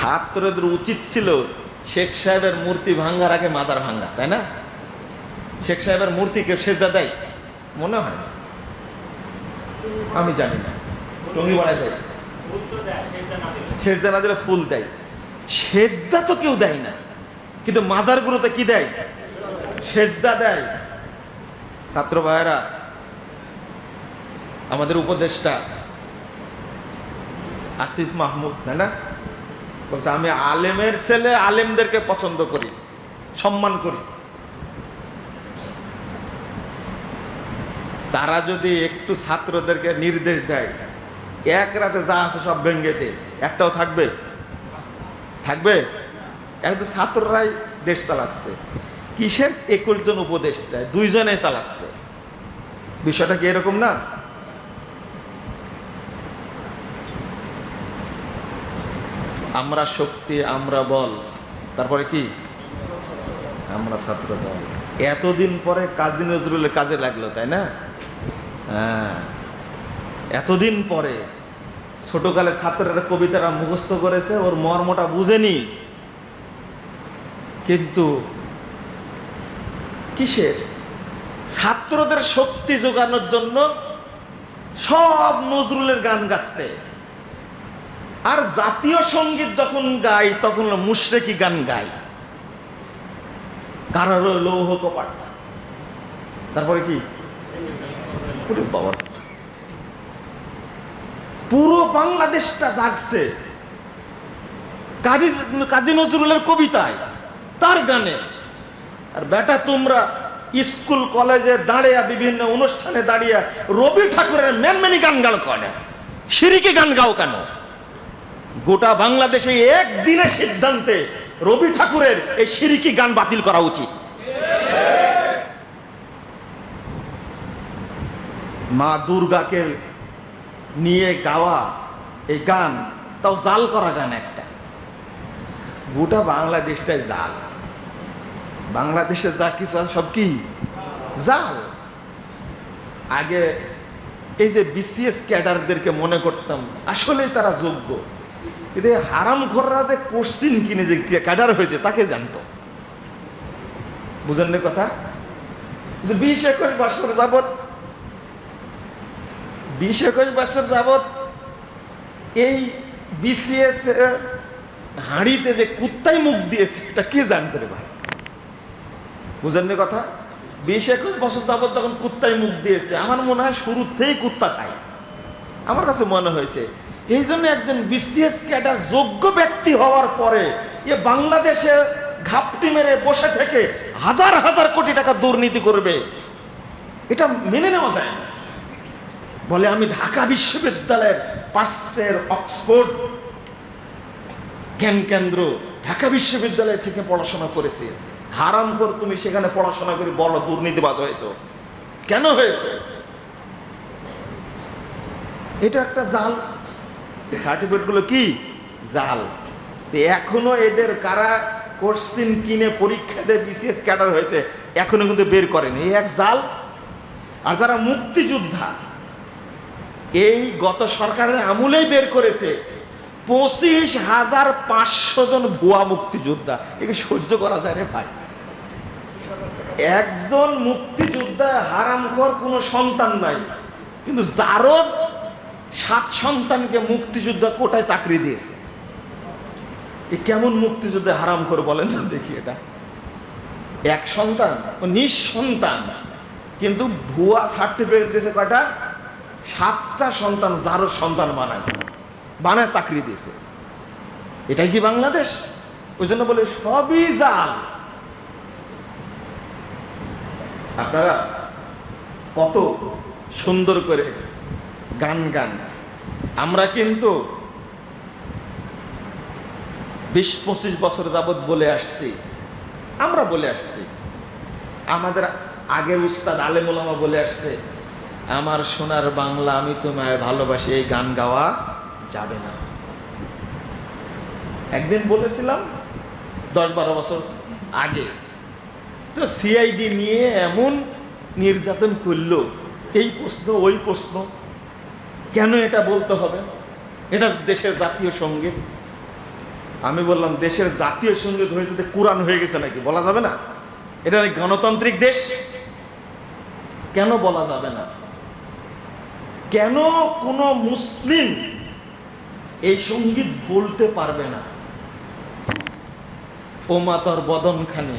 ছাত্রদের উচিত ছিল শেখ সাহেবের মূর্তি ভাঙ্গার আগে মাজার ভাঙ্গা, তাই না? শেখ সাহেবের মূর্তিকে সেজদা দেয়? মনে হয় না। আমি জানি না। টঙ্গি বাড়ায় দেয়। সেজদা না দিলে ফুল দেয়। সেজদা তো কেউ দেয় না। কিন্তু মাজারগুলোতে কি দেয়? সেজদা দেয়। ছাত্র ভাইয়েরা, আমাদের উপদেষ্টা আসিফ মাহমুদ, তাই না? বলছে, আমি আলেমের ছেলে আলেমদেরকে পছন্দ করি, সম্মান করি। তারা যদি একটু ছাত্রদেরকে নির্দেশ দেয়, এক রাতে যা আছে সব ভেঙ্গে দে একটাও থাকবে? থাকবে? একটু ছাত্ররাই দেশ চালাচ্ছে। কিসের একুশ জন উপদেশটা দুইজনে চালাচ্ছে? বিষয়টা কি এরকম না? আমরা শক্তি, আমরা বল। তারপরে কি? আমরা ছাত্র দল। এতদিন পরে কাজী নজরুলের কাজে লাগল, তাই না? হ্যাঁ। এতদিন পরে ছোটকালে ছাত্ররা কবিতাটা মুখস্থ করেছে, ওর মর্মটা বুঝেনি। কিন্তু কিসের? ছাত্রদের শক্তি যোগানোর জন্য সব নজরুলের গান গাচ্ছে। আর জাতীয় সংগীত যখন গাই, তখন মুশরেকি গান গাই। কারার লৌহ কপাট তারপরে কি? পুরো বাংলাদেশটা জাগছে। কাজী নজরুলের কবিতায়, তার গানে। আর বেটা, তোমরা স্কুল, কলেজে দাঁড়িয়ে, বিভিন্ন অনুষ্ঠানে দাঁড়িয়ে রবি ঠাকুরের মেনমেনি গান গাও কেন? সিরিকি গান গাও কেন? গোটা বাংলাদেশে একদিনের সিদ্ধান্তে রবি ঠাকুরের এই সিরিকি গান বাতিল করা উচিত। মা দুর্গাকে নিয়ে গাওয়া এই গান, তাও জাল করা গান একটা। গোটা বাংলাদেশটাই জাল। বাংলাদেশে যা কিছু আছে সব কি? জাল। আগে এই যে বিসিএস ক্যাডারদেরকে মনে করতাম, আসলেই তারা যোগ্য। এই হারাম ঘররা যে কোশ্চিন কিনে যে ক্যাডার হয়েছে, তাকে জানতো। বুঝেন কথা? বিশ একুশ বছর যাবত বিশ একুশ বছর যাবত এই বিসিএস হাঁড়িতে যে কুত্তাই মুখ দিয়েছে, এটা কে জানতো রে ভাই? বুঝেন কথা? বিশ একুশ বছর যাবত যখন কুত্তায় মুখ দিয়েছে, আমার মনে হয় শুরুতেই কুত্তা খায়। আমার কাছে মনে হয়েছে এই জন্য একজন বিসিএস ক্যাডার যোগ্য ব্যক্তি হওয়ার পরে এ বাংলাদেশে ঘাপটি মেরে বসে থেকে হাজার হাজার কোটি টাকা দুর্নীতি করবে। এটা মেনে নেওয়া যায় না। বলে আমি ঢাকা বিশ্ববিদ্যালয়ের পাশের অক্সফোর্ড জ্ঞান কেন্দ্র ঢাকা বিশ্ববিদ্যালয় থেকে পড়াশোনা করেছি। হারাম কর তুমি সেখানে পড়াশোনা করে বলো দুর্নীতিবাজ হয়েছ। কেন হয়েছে? এটা একটা জাল। সার্টিফিকেটগুলো কি? জাল। এখনও এদের কারা কোশ্চিন কিনে পরীক্ষা দিয়ে বিসিএস ক্যাডার হয়েছে, এখনও কিন্তু বের করেনি। এই এক জাল। আর যারা মুক্তিযোদ্ধা, এই গত সরকারের আমলেই বের করেছে পঁচিশ হাজার পাঁচশো জন ভুয়া মুক্তিযোদ্ধা। একে সহ্য করা যায় রে ভাই? একজন মুক্তিযোদ্ধা হারামখোর কোনো সন্তান নাই। কিন্তু যারও সাত সন্তানকে মুক্তিযোদ্ধা কোটায় চাকরি দিয়েছে। এ কেমন মুক্তিযুদ্ধে হারাম করে বলেন তো দেখি এটা। এক সন্তান, ও নিঃসন্তান, কিন্তু ভুয়া সার্টিফিকেট দিয়েছে কয়টা? সাতটা সন্তান যারও সন্তান বানাইছে, বানায় চাকরি দিয়েছে। এটাই কি বাংলাদেশ? ওই জন্য বলে সবই জাল। আপনারা কত সুন্দর করে গান গান। আমরা কিন্তু বিশ, পঁচিশ বছর যাবৎ বলে আসছি। আমরা বলে আসছি। আমাদের আগের উস্তাদ আলেমুলামা বলে আসছে, আমার সোনার বাংলা আমি তোমায় ভালোবাসি, এই গান গাওয়া যাবে না। একদিন বলেছিলাম, দশ, বারো বছর আগে। তো সিআইডি নিয়ে এমন নির্যাতন করল, এই প্রশ্ন, ওই প্রশ্ন। কেন এটা বলতে হবে? এটা দেশের জাতীয় সংগীত। আমি বললাম, দেশের জাতীয় সংগীত হয়েছে তো কোরআন হয়ে গেছে নাকি, বলা যাবে না? এটা গণতান্ত্রিক দেশ? কেন বলা যাবে না? কেন কোনো মুসলিম এই সংগীত বলতে পারবে না? ও মাতর বদনখানে।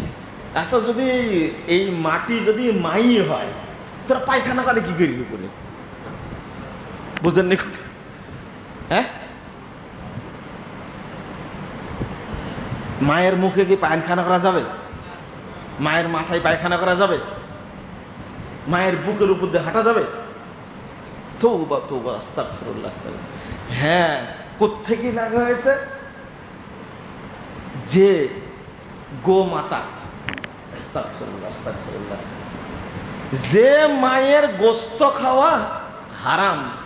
আচ্ছা যদি এই মাটি যদি মাই হয়, তোরা পায়খানা করে কি করবি করে বুঝেননি কথা। হ্যাঁ? মায়ের মুখে কি পায়খানা করা যাবে? মায়ের মাথায় পায়খানা করা যাবে? মায়ের বুকের উপর দিয়ে হাঁটা যাবে? তৌবা তৌবা, আস্তাগফিরুল্লাহ আস্তাগফিরুল্লাহ। হ্যাঁ কোত্থেকে লাগা হয়েছে? যে আস্তাগফিরুল্লাহ আস্তাগফিরুল্লাহ। যে মায়ের গোস্ত খাওয়া হারাম।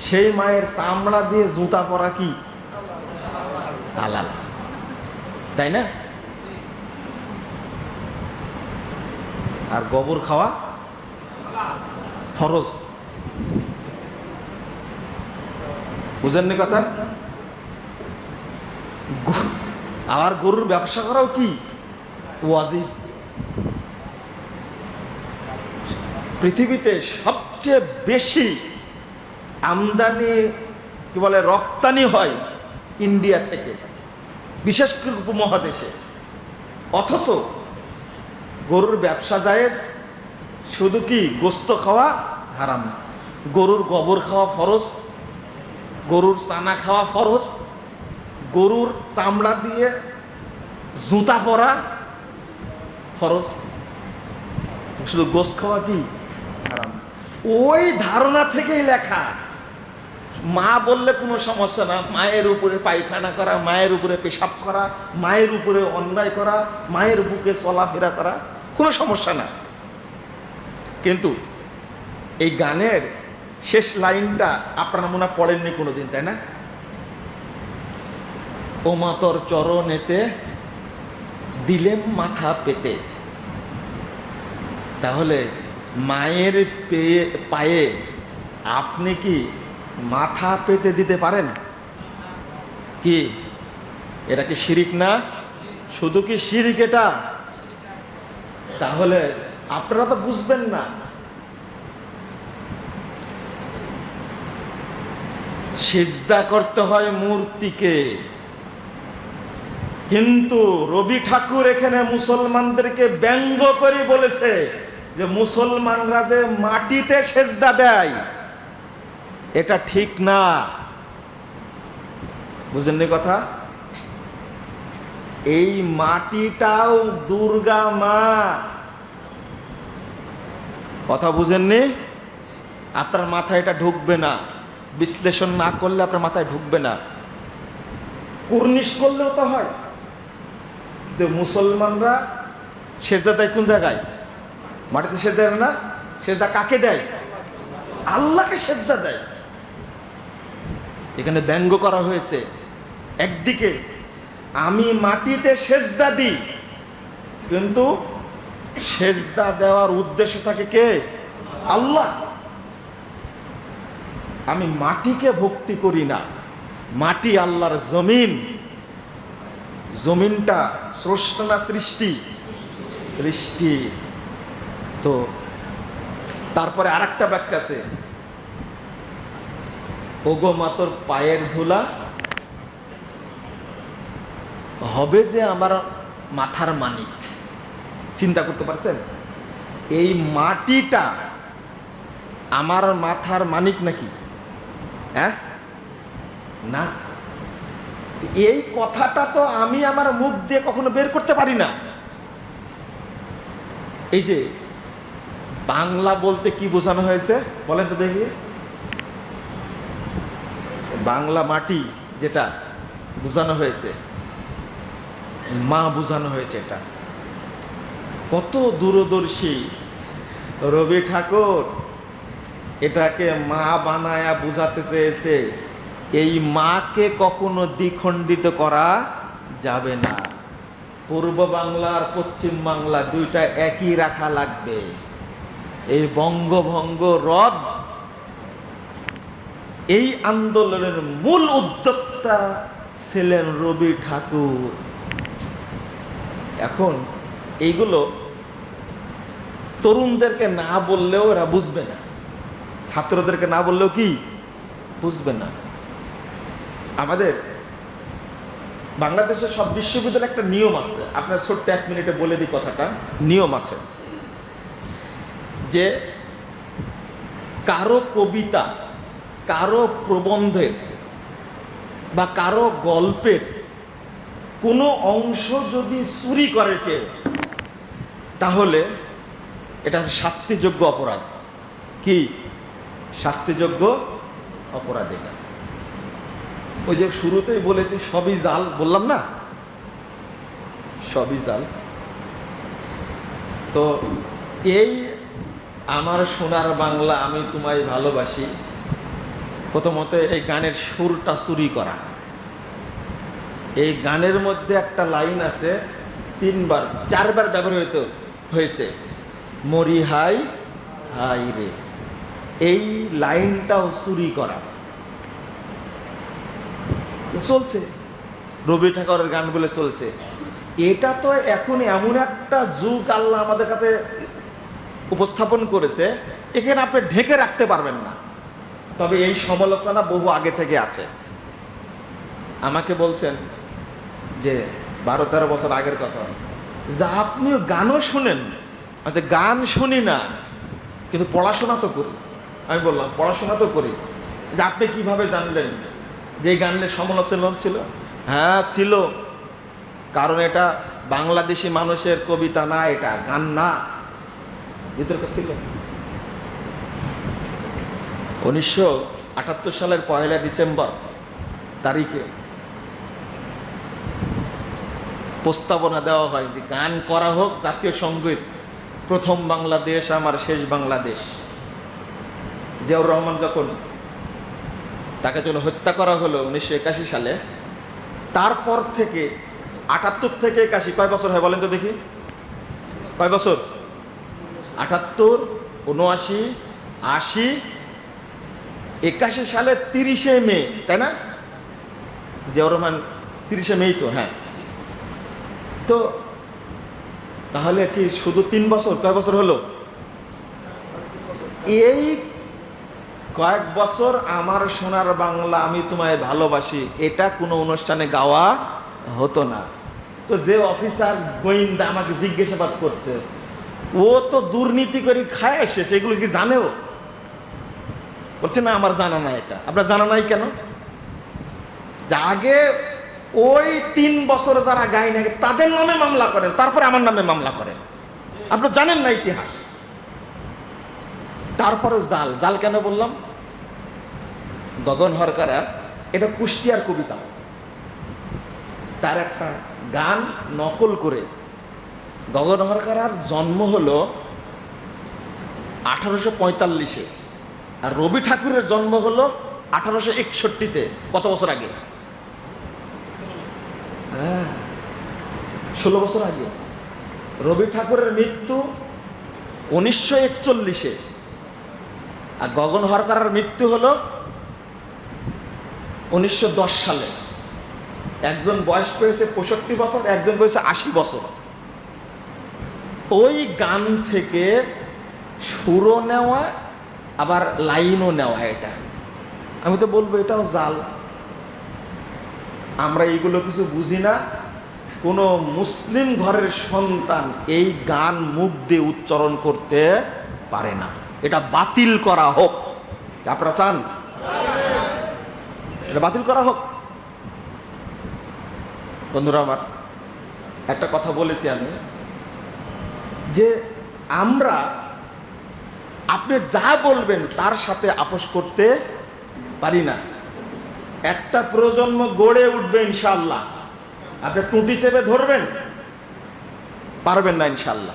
সেই মায়ের চামড়া দিয়ে জুতা পরা কি? হালাল। তাই না? আর গোবর খাওয়া? ফরজ। বুঝেননি কথা? আর গরুর ব্যবসা করাও কি? ওয়াজিব। পৃথিবীতে সবচেয়ে বেশি আমদানি, কি বলে, রপ্তানি হয় ইন্ডিয়া থেকে, বিশেষ করে উপমহাদেশে। অথচ গরুর ব্যবসা জায়েজ, শুধু কি গোস্ত খাওয়া হারাম গরুর গোবর খাওয়া ফরজ, গরুর চানা খাওয়া ফরজ, গরুর চামড়া দিয়ে জুতা পরা ফরজ। শুধু গোস্ত খাওয়া কি হারাম ওই ধারণা থেকেই লেখা মা বললে কোনো সমস্যা না। মায়ের উপরে পায়খানা করা, মায়ের উপরে পেশাব করা, মায়ের উপরে অন্যায় করা, মায়ের বুকে চলাফেরা করা, কোনো সমস্যা না। কিন্তু এই গানের শেষ লাইনটা আপনারা মনে পড়েননি কোনোদিন, তাই না? ও মাতর চরণেতে দিলেম মাথা পেতে। তাহলে মায়ের পেয়ে পায়ে আপনি কি মাথা পেতে দিতে পারেন? কি? এটা কি শিরিক না? শুধু কি শিরিক এটা? তাহলে আপনারা তো বুঝবেন না। সিজদা করতে হয় মূর্তিকে। কিন্তু রবি ঠাকুর এখানে মুসলমানদেরকে ব্যঙ্গ করে বলেছে যে মুসলমানরা যে মাটিতে সেজদা দেয় এটা ঠিক না। বুঝেননি কথা? এই মাটিটাও দুর্গা মা। কথা বুঝেননি? আপনার মাথায় এটা ঢুকবে না। বিশ্লেষণ না করলে আপনার মাথায় ঢুকবে না। কুর্নিশ করলেও তো হয়। কিন্তু মুসলমানরা সেজদা দেয় কোন জায়গায়? মাটিতে সেজদা না? সেজদা কাকে দেয়? আল্লাহকে সেজদা দেয়। এখানে ব্যঙ্গ করা হয়েছে। একদিকে আমি মাটিতে সেজদা দিই, কিন্তু সেজদা দেওয়ার উদ্দেশ্য থাকে কে? আল্লাহ। আমি মাটিকে ভক্তি করি না, মাটি আল্লাহর জমিন। জমিনটা স্রষ্টা না সৃষ্টি? সৃষ্টি। তো তারপরে আর একটা ব্যাখ্যা আছে। ওগো মাতর পায়ের ধুলা? হবে যে আমার মাথার মানিক। চিন্তা করতে পারছেন? এই মাটিটা আমার মাথার মানিক নাকি? হ্যাঁ না। এই কথাটা তো আমি আমার মুখ দিয়ে কখনো বের করতে পারি না। এই যে বাংলা বলতে কি বোঝানো হয়েছে? বলেন তো দেখি। বাংলা মাটি যেটা বোঝানো হয়েছে, মা বোঝানো হয়েছে এটা। কত দূরদর্শী। রবি ঠাকুর, এটাকে মা বানায়া বুঝাতে চেয়েছে, এই মাকে কখনো দ্বিখণ্ডিত করা যাবে না। পূর্ব বাংলা আর পশ্চিম বাংলা দুইটা একই রাখা লাগবে। এই বঙ্গভঙ্গ রদ এই আন্দোলনের মূল উদ্যোক্তা ছিলেন রবি ঠাকুর। এখন এইগুলো তরুণদেরকে না বললেও এরা বুঝবে না। ছাত্রদেরকে না বললেও কি? বুঝবে না। আমাদের বাংলাদেশের সব বিশ্ববিদ্যালয়ে একটা নিয়ম আছে। আপনার ছোট্ট এক মিনিটে বলে দিই কথাটা। নিয়ম আছে যে কারও কবিতা কারও প্রবন্ধের বা কারও গল্পের কোনো অংশ যদি চুরি করে কেউ, তাহলে এটা শাস্তিযোগ্য অপরাধ। কি? শাস্তিযোগ্য অপরাধ এটা। ওই যে শুরুতেই বলেছি, সবই জাল, বললাম না? সবই জাল। তো এই আমার সোনার বাংলা আমি তোমায় ভালোবাসি। প্রথমত এই গানের সুরটা চুরি করা। এই গানের মধ্যে একটা লাইন আছে, তিনবার, চারবার ব্যবহৃত হয়েছে, মরি হাই হাই রে। এই লাইনটাও চুরি করা। চলছে। রবি ঠাকুরের গানগুলো চলছে। এটা তো এখন এমন একটা যুগ আল্লাহ আমাদের কাছে উপস্থাপন করেছে, এখানে আপনি ঢেকে রাখতে পারবেন না। তবে এই সমালোচনা বহু আগে থেকে আছে। আমাকে বলছেন যে বারো তেরো বছর আগের কথা। যা আপনি গানও শোনেন আচ্ছা গান শুনি না, কিন্তু পড়াশোনা তো করি। আমি বললাম, পড়াশোনা তো করি। যে আপনি কীভাবে জানলেন যে গানের সমালোচনা ছিল হ্যাঁ ছিল। কারণ এটা বাংলাদেশি মানুষের কবিতা না, এটা গান না। ছিল উনিশশো আটাত্তর সালের পয়লা ডিসেম্বর তারিখে প্রস্তাবনা দেওয়া হয় যে গান করা হোক, জাতীয় সংগীত, প্রথম বাংলাদেশ, আমার শেষ বাংলাদেশ। জিয়াউর রহমান যখন তাকে যখন হত্যা করা হলো উনিশশো একাশি সালে, তারপর থেকে, আটাত্তর থেকে একাশি, কয় বছর হয় বলেন তো দেখি? কয় বছর? আটাত্তর, উনআশি, আশি একাশি সালে তিরিশে মে, তাই না? জিয়াউর রহমান তিরিশে মেই তো হ্যাঁ। তো তাহলে কি শুধু তিন বছর, কয় বছর হলো? এই কয়েক বছর আমার সোনার বাংলা আমি তোমায় ভালোবাসি, এটা কোনো অনুষ্ঠানে গাওয়া হতো না। তো যে অফিসার গোয়েন্দা আমাকে জিজ্ঞাসাবাদ করছে, ও তো দুর্নীতি করে খায় আসে সেগুলো কি জানেও? বলছে, না, আমার জানা নাই এটা। আপনার জানা নাই কেন? আগে ওই তিন বছর যারা গায় নাকি তাদের নামে মামলা করেন, তারপরে আমার নামে মামলা করেন। আপনি জানেন না ইতিহাস। তারপরেও জাল জাল কেন বললাম? গগন হরকারা, এটা কুষ্টিয়ার কবিতা। তার একটা গান নকল করে, গগন হরকারার জন্ম হলো আঠারোশো পঁয়তাল্লিশে। আর রবি ঠাকুরের জন্ম হলো আঠারোশো একষট্টিতে, কত বছর আগে? হ্যাঁ ষোলো বছর আগে। রবি ঠাকুরের মৃত্যু উনিশশো একচল্লিশে। আর গগন হরকারের মৃত্যু হলো উনিশশো দশ সালে। একজন বয়স পেয়েছে পঁয়ষট্টি বছর, একজন পেয়েছে আশি বছর। ওই গান থেকে সুরও নেওয়া আবার লাইনও নেওয়া এটা। আমি তো বলব, এটাও জাল। আমরা এইগুলো কিছু বুঝি না। কোনো মুসলিম ঘরের সন্তান এই গান মুখ দিয়ে উচ্চারণ করতে পারে না। এটা বাতিল করা হোক। আপনারা চান? এটা বাতিল করা হোক। বন্ধুরা আমার, একটা কথা বলেছি আমি যে আমরা আপনি যা বলবেন তার সাথে আপোষ করতে পারি না। একটা প্রজন্ম গড়ে উঠবে ইনশাল্লাহ আপনি টুটি চেপে ধরবেন? পারবেন না ইনশাল্লাহ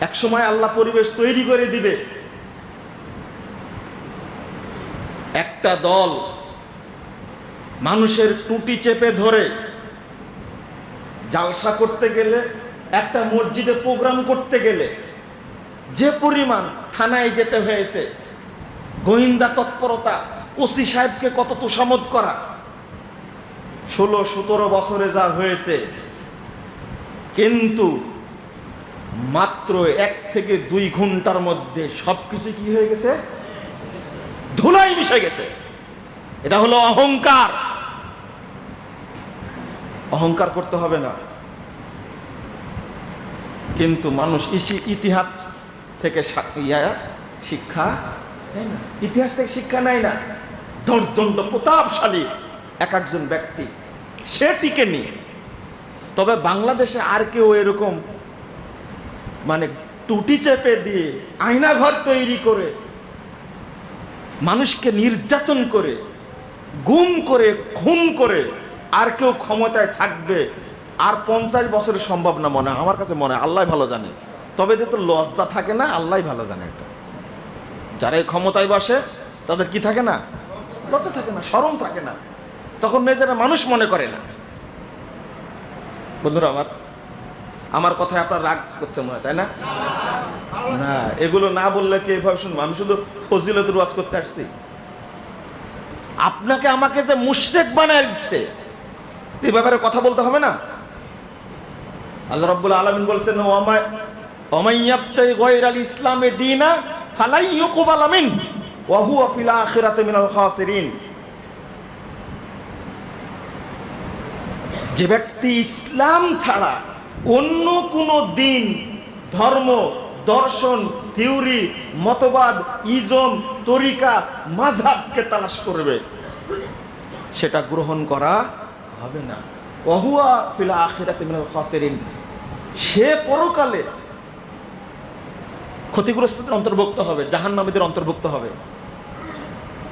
এক সময় আল্লাহ পরিবেশ তৈরি করে দিবে। একটা দল মানুষের টুটি চেপে ধরে জালসা করতে গেলে, একটা মসজিদে প্রোগ্রাম করতে গেলে যে পরিমাণ থানায় যেতে হয়েছে, গোয়েন্দা তৎপরতা, ওসি সাহেবকে কত তোষামত করা? ষোলো, সতেরো বছরে যা হয়েছে, কিন্তু মাত্র এক থেকে দুই ঘণ্টার মধ্যে সবকিছু কি হয়ে গেছে? ধুলাই মিশে গেছে। এটা হলো অহংকার। অহংকার করতে হবে না। কিন্তু মানুষ ইতিহাস থেকে ইয়া, শিক্ষা নেয় ইতিহাস থেকে শিক্ষা নেয় না। দর্দণ্ড প্রতাপশালী এক একজন ব্যক্তি, সে টিকে নি। তবে বাংলাদেশে আর কেউ এরকম মানে টুটি চেপে দিয়ে আয়নাঘর তৈরি করে, মানুষকে নির্যাতন করে, গুম করে, খুন করে, আর কেউ ক্ষমতায় থাকবে, আর পঞ্চাশ বছরের সম্ভব না মনে হয়, আমার কাছে মনে হয়, আল্লাহ ভালো জানে। তবে এতে তো লজ্জা থাকে না আল্লাহ ভালো জানে এটা। যারা এই ক্ষমতায় বসে, তাদের কি থাকে না? লজ্জা থাকে না সরম থাকে না। তখন নিজেরা মানুষ মনে করে না। বন্ধুরা, আমার আমার কথায় আপনার রাগ করছে মনে তাই না? না, এগুলো না বললে কি এভাবে শুনব? আমি শুধু ফজিলত ওয়াজ করতে আসছি। আপনাকে আমাকে যে মুশরেক বানায় দিচ্ছে এই ব্যাপারে কথা বলতে হবে না। আল্লাহ রাব্বুল আলামিন বলছেন যে ব্যক্তি ইসলাম ছাড়া অন্য কোনো দিন, ধর্ম, দর্শন, থিওরি, মতবাদ, ইজম, তরিকা মাঝহাবকে তালাশ করবে। সেটা গ্রহণ করা হবে না। অহুয়া ফিলা আখিরাতে মিনাল খাসিরিন। সে পরকালে ক্ষতিগ্রস্তদের অন্তর্ভুক্ত হবে, জাহান্নামীদের অন্তর্ভুক্ত হবে।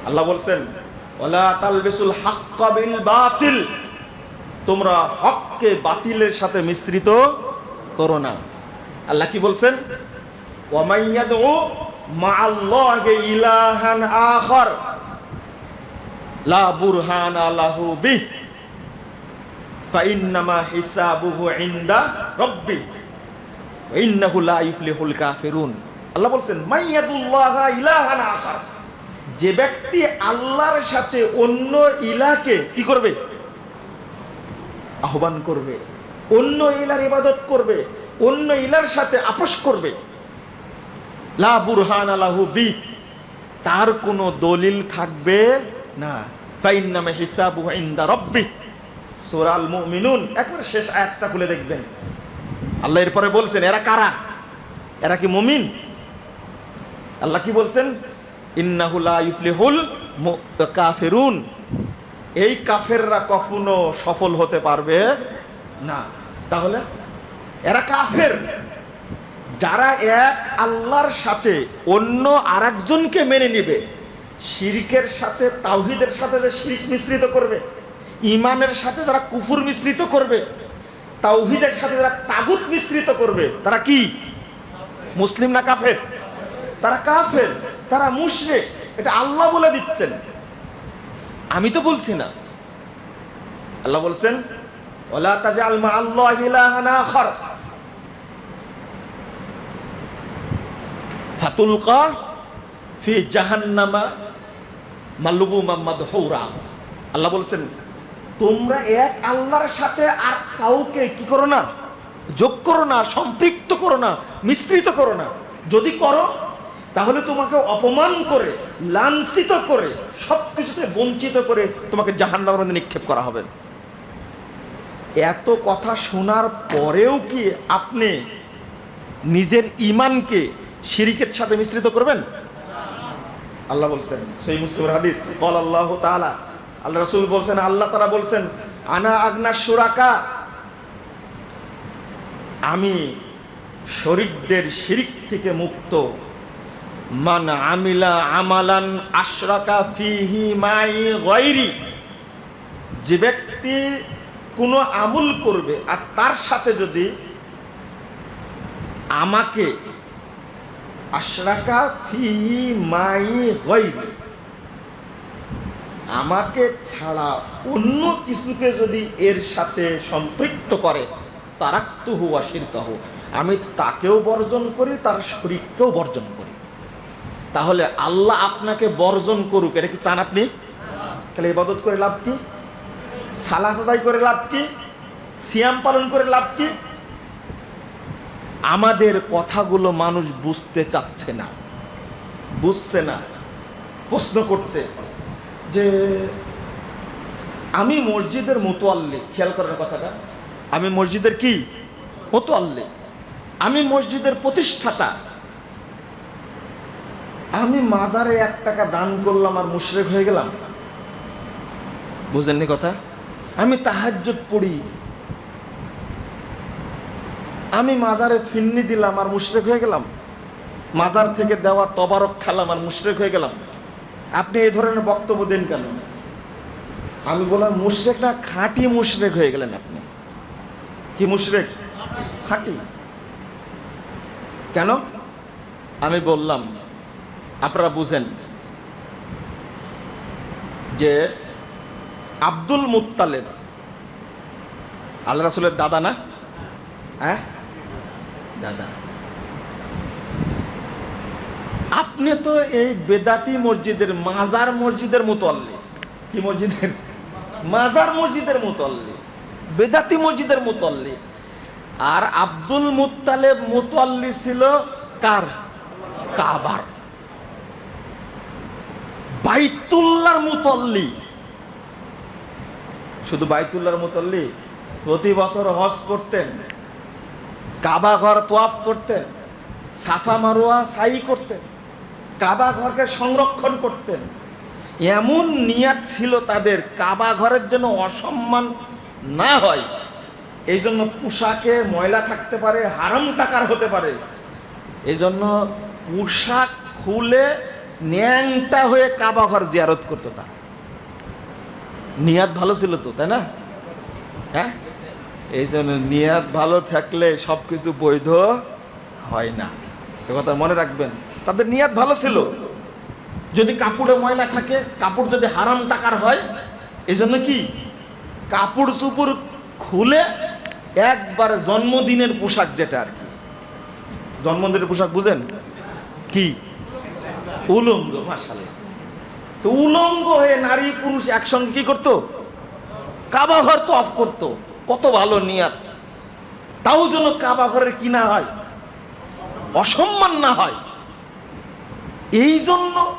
আল্লাহ বলছেন ওলা তালবিসুল হাক্কা বিল বাতিল। তোমরা হককে বাতিলের সাথে মিশ্রিত করো না। আল্লাহ কি বলছেন? মাআল্লাহি ইলাহান লা বুরহান রাব্বি। লা আল্লাহ বলছেন যে ব্যক্তি আল্লাহর সাথে অন্য ইলাকে কি করবে? আহ্বান করবে, অন্য ইলার ইবাদত করবে, অন্য ইলার সাথে আপোষ করবে। লা বুরহান আলাহু বি, তার কোনো দলিল থাকবে না। ফাইন নামে হিসাবু ইনদা রব্বি। সূরা আল মুমিনুন, একবার শেষ আয়াতটা খুলে দেখবেন। আল্লাহ এরপরে বলছেন, এরা কারা? এরা কি মুমিন? আল্লাহ কি বলছেন? ইন্নাহু লা ইফলিহুল কাফিরুন এই কাফেররা কখনো সফল হতে পারবে না। তাহলে এরা কাফের। যারা এক আল্লাহর সাথে অন্য আরেকজনকে মেনে নিবে, শিরিকের সাথে, তাওহিদের সাথে যে শিরিক মিশ্রিত করবে ইমানের সাথে যারা কুফুর মিশ্রিত করবে, তাওহিদের সাথে যারা তাগুত মিশ্রিত করবে, তারা কি? মুসলিম না কাফের? তারা কাফের, তারা মুশরিক, এটা আল্লাহ বলে দিচ্ছেন। আমি তো বলছি না। আল্লাহ বলছেন, ওলা তাজাল মা আল্লাহ ফাতুলকা ফি জাহান্নামা মাল্লুবুমা মাদহুরা। আল্লাহ বলছেন, তোমরা এক আল্লাহর সাথে আর কাউকে কি করো না? যোগ করো না, সম্পৃক্ত করো না, মিশ্রিত করো না। যদি করো তাহলে তোমাকে অপমান করে লাঞ্ছিত করে সব কিছুতে বঞ্চিত করে তোমাকে জাহান্নামের মধ্যে নিক্ষেপ করা হবে। এত কথা শোনার পরেও কি আপনি নিজের ইমানকে শিরিকের সাথে মিশ্রিত করবেন? আল্লাহ বলছেন, সেই মুসলিমের হাদিস বল আল্লাহ তাআলা। আল্লাহ রসুল বলছেন, আল্লাহ তাআলা বলছেন, আনা আগনা সুরাকা আমি শরীরদের শিরিক থেকে মুক্ত মান আমিলা আমালান আশরাকা ফিহি মাই গায়রি। যে ব্যক্তি কোনো আমল করবে আর তার সাথে যদি আমাকে আশরাকা ফি মাই গায়রি, আমাকে ছাড়া অন্য কিছুকে যদি এর সাথে সম্পৃক্ত করে তারাক্তু হুয়া শিরকাহু, আমি তাকেও বর্জন করি, তার শরীরকেও বর্জন করি। তাহলে আল্লাহ আপনাকে বর্জন করুক। এটা কি চান আপনি? তাহলে ইবাদত করে লাভ কি? সালাত আদায় করে লাভ কি? সিয়াম পালন করে লাভ কি? আমাদের কথাগুলো মানুষ বুঝতে চাচ্ছে না। বুঝছে না। প্রশ্ন করছে যে, আমি মসজিদের মোতোয়াল্লি খেয়াল করার কথাটা। আমি মসজিদের কি? মোতোয়াল্লি আমি মসজিদের প্রতিষ্ঠাতা। আমি মাজারে এক টাকা দান করলাম আর মুশরেক হয়ে গেলাম। বুঝেননি কথা? আমি তাহাজ্জুদ পড়ি। আমি মাজারে ফিন্নি দিলাম আর মুশরেক হয়ে গেলাম। মাজার থেকে দেওয়া তবারক খেলাম আর মুশরেক হয়ে গেলাম। আপনি এই ধরনের বক্তব্য দেন কেন? আমি বললাম, মুশরেক না, খাঁটি মুশরেক হয়ে গেলেন আপনি। কি মুশরেক? খাঁটি। কেন? আমি বললাম আপনারা বুঝেন যে আব্দুল মুত্তালেব, আল্লাহ রাসুলের দাদা না? হ্যাঁ? দাদা। আপনি তো এই বেদাতি মসজিদের, মাজার মসজিদের মোতল্লি। কি মসজিদের? মাজার মসজিদের মোতল্লি। বেদাতি মসজিদের মোতল্লি। আর আব্দুল মুত্তালেব মোতল্লি ছিল কার? কাবার। বাইতুল্লার মুতল্লি। শুধু বাইতুল্লার মুতল্লি, প্রতি বছর হজ করতেন, কাবা ঘর তোয়াফ করতেন, সাফা মারোয়া সাই করতেন, কাবা ঘরকে সংরক্ষণ করতেন। এমন নিয়াত ছিল তাদের, কাবা ঘরের জন্য অসম্মান না হয় এই জন্য পোশাকে ময়লা থাকতে পারে, হারাম টাকার হতে পারে। এই জন্য পোশাক খুলে ন্যাংটা হয়ে কাবা ঘর জিয়ারত করতো তারা নিয়াত ভালো ছিল তো, তাই না? হ্যাঁ? এই জন্য নিয়াত ভালো থাকলে সব কিছু বৈধ হয় না। এ কথা মনে রাখবেন। তাদের নিয়াত ভালো ছিল। যদি কাপড়ে ময়লা থাকে, কাপড় যদি হারাম টাকার হয়, এই জন্য কি? কাপড় চুপুর খুলে একবার জন্মদিনের পোশাক যেটা আর কি। জন্মদিনের পোশাক বুঝেন? কি? উলঙ্গ মাসাল্লাহ তো উলঙ্গ হয়ে নারী পুরুষ একসঙ্গে কি করতো? কাবা ঘর তো অফ করতো। কত ভালো নিয়াত। তাও যেন কাবা ঘরের কি না হয়? অসম্মান না হয়। এই জন্য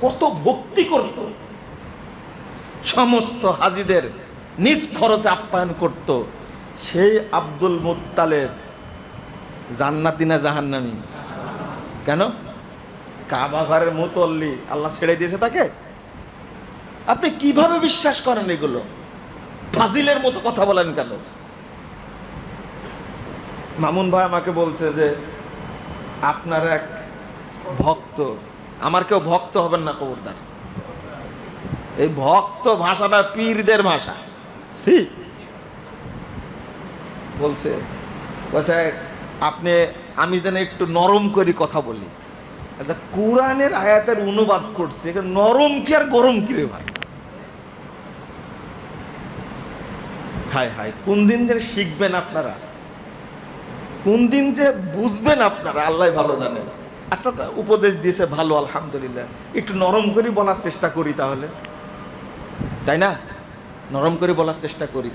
কত ভক্তি করত। সমস্ত হাজিদের নিজ খরচে আপ্যায়ন করত। সেই আব্দুল মুত্তালেব জান্নাতি না জাহান্নামি? কেন? কাবা ঘরের মুতল্লি, আল্লাহ ছেড়ে দিয়েছে তাকে? আপনি কীভাবে বিশ্বাস করেন এগুলো? ফাজিলের মতো কথা বলেন কেন? মামুন ভাই আমাকে বলছে যে, আপনার এক ভক্ত, আমার কেউ ভক্ত হবেন না খবরদার। এই ভক্ত ভাষাটা পীরদের ভাষা। সি বলছে বলছে, আপনি, আমি যেন একটু নরম করে কথা বলি। আচ্ছা কোরআনের আয়াতের অনুবাদ করছে নরম কি আর গরম কি রে ভাই? হায় হায়, কোন দিন যে শিখবেন আপনারা? কোন দিন যে বুঝবেন আপনারা, আল্লাহ ভালো জানেন আচ্ছা উপদেশ দিয়েছে, ভালো, আলহামদুলিল্লাহ। একটু নরম করে বলার চেষ্টা করি তাহলে। তাই না? নরম করে বলার চেষ্টা করি।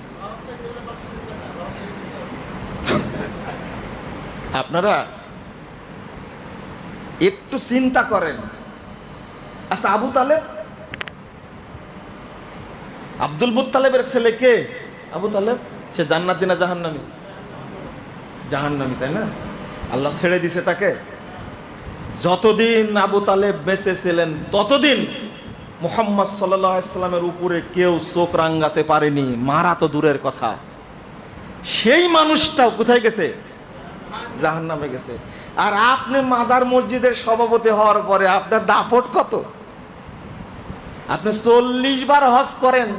আপনারা একটু চিন্তা করেন। আচ্ছা আবু তালেব? আব্দুল মুত্তালেবের ছেলে কে? আবু তালেব? সে জান্নাতি না জাহান্নামি? জাহান্নামি, তাই না? আল্লাহ ছেড়ে দিছে তাকে। যতদিন আবু তালেব বেঁচে ছিলেন, ততদিন মোহাম্মদ সাল্লামের উপরে কেউ চোখ রাঙ্গাতে পারেনি। মারা তো দূরের কথা। সেই মানুষটাও কোথায় গেছে? জাহান নামে গেছে। আর আপনি মাজার মসজিদের সভাপতি হওয়ার পরে আপনার দাপট কত? আপনি চল্লিশ বার হজ করেন,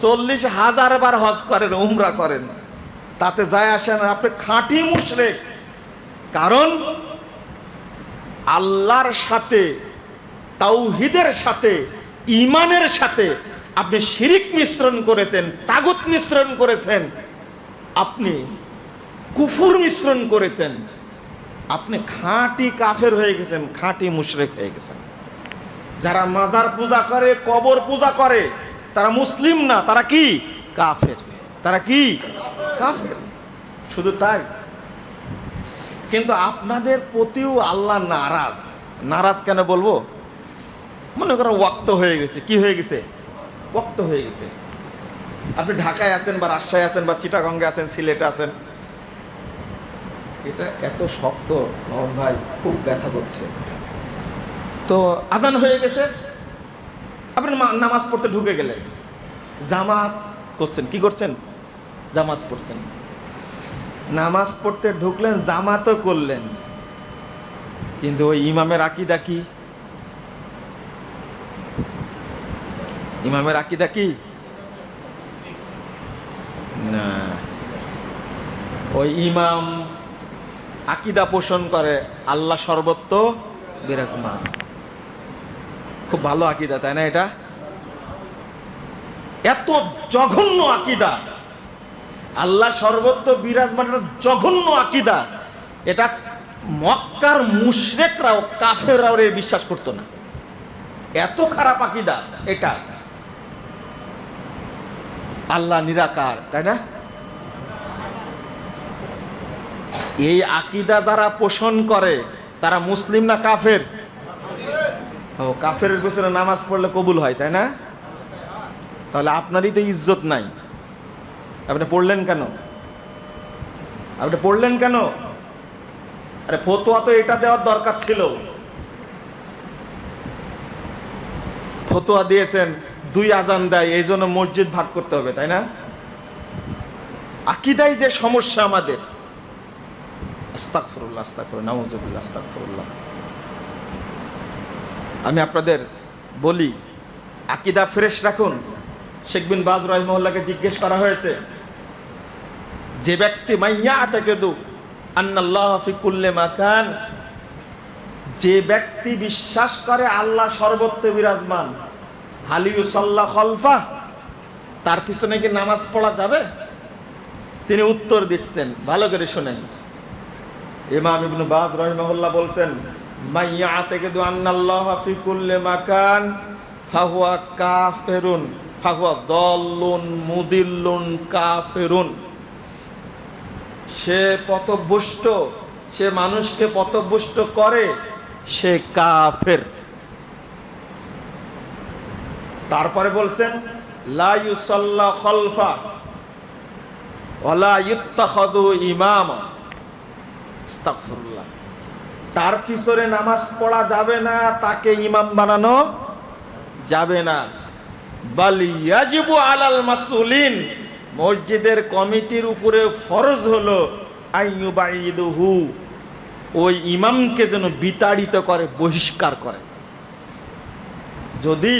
চল্লিশ হাজার বার হজ করেন, উমরা করেন। তাতে যায় আসেন আপনি খাঁটি মুশরেক। কারণ আল্লাহর সাথে, তাওহিদের সাথে ইমানের সাথে আপনি শিরিক মিশ্রণ করেছেন, তাগুত মিশ্রণ করেছেন। আপনি কুফুর মিশ্রণ করেছেন। আপনি খাঁটি কাফের হয়ে গেছেন, খাঁটি মুশরেক হয়ে গেছেন। যারা মাজার পূজা করে, কবর পূজা করে, তারা মুসলিম না, তারা কি? কাফের। তারা কি? কাফের। শুধু তাই। কিন্তু আপনাদের প্রতিও আল্লাহ নারাজ। নারাজ কেন বলব? মনে করো ওয়াক্ত হয়ে গেছে। কি হয়ে গেছে? ওয়াক্ত হয়ে গেছে। আপনি ঢাকায় আছেন বা রাজশাহী আছেন বা চিটাগঙ্গে আছেন, সিলেটে আছেন এটা এত শক্ত মোহন ভাই খুব ব্যথা করছে। তো আজান হয়ে গেছে আপনি মা- নামাজ পড়তে ঢুকে গেলেন। জামাত করছেন, কি করছেন? জামাত পড়ছেন। নামাজ পড়তে ঢুকলেন, জামাতও করলেন। কিন্তু ওই ইমামের আকিদা কি? ইমামের আকিদা কি? না। ওই ইমাম আকিদা পোষণ করে আল্লাহ সর্বত্র বিরাজমান। খুব ভালো আকিদা, তাই না এটা? এত জঘন্য আকিদা। আল্লাহ সর্বত্র বিরাজমান জঘন্য আকিদা। এটা মক্কার মুশরেকরাও, কাফেররাও এর বিশ্বাস করতো না। এত খারাপ আকিদা এটা। আল্লাহ নিরাকার, তাই না? এই আকিদা যারা পোষণ করে, তারা মুসলিম না কাফের? ও কাফের পেছনে নামাজ পড়লে কবুল হয়, তাই না? তাহলে আপনারই তো ইজ্জত নাই। আপনি পড়লেন কেন? আপনি পড়লেন কেন? আরে, ফতোয়া তো এটা দেওয়ার দরকার ছিল। ফতোয়া দিয়েছেন, দুই আজান দেয়, এই জন্য মসজিদ ভাগ করতে হবে, তাই না? আকিদাই যে সমস্যা আমাদের। আমি আপনাদের বলি, আকিদা ফ্রেশ রাখুন। শেখ বিন বাজ রহিমউল্লাহকে জিজ্ঞেস করা হয়েছে, যে ব্যক্তি মাইয়া দু আন্নাল্লাহ ফি কুল্লে মাকান, যে ব্যক্তি বিশ্বাস করে আল্লাহ সর্বত্র বিরাজমান হালিউসাল্লাহ খলফা, তার পিছনে কি নামাজ পড়া যাবে? তিনি উত্তর দিচ্ছেন, ভালো করে শুনেন। ইমাম ইবনু বাজ রহিমাহুল্লাহ বলছেন মাইয়া থেকে দু আন্নাল্লাহ ফি কুল্লে মাকান ফাহুয়া কাফেরুন, ফাহুয়া দল্লুন, মুদিল্লুন, কাফেরুন। সে পথভ্রষ্ট, সে মানুষকে পথভ্রষ্ট করে, সে কাফের। তারপরে বলছেন লাইউসাল্লা খলফা ওয়ালা ইত্তাখাদু ইমামা। আস্তাগফিরুল্লাহ। তার পিছনে নামাজ পড়া যাবে না, তাকে ইমাম বানানো যাবে না। বাল ইয়াজিবু আলাল মাসউলিন, মসজিদের কমিটির উপরে ফরজ হলো আইয়ুবাইদুহু ওই ইমামকে যেন বিতাড়িত করে, বহিষ্কার করে। যদি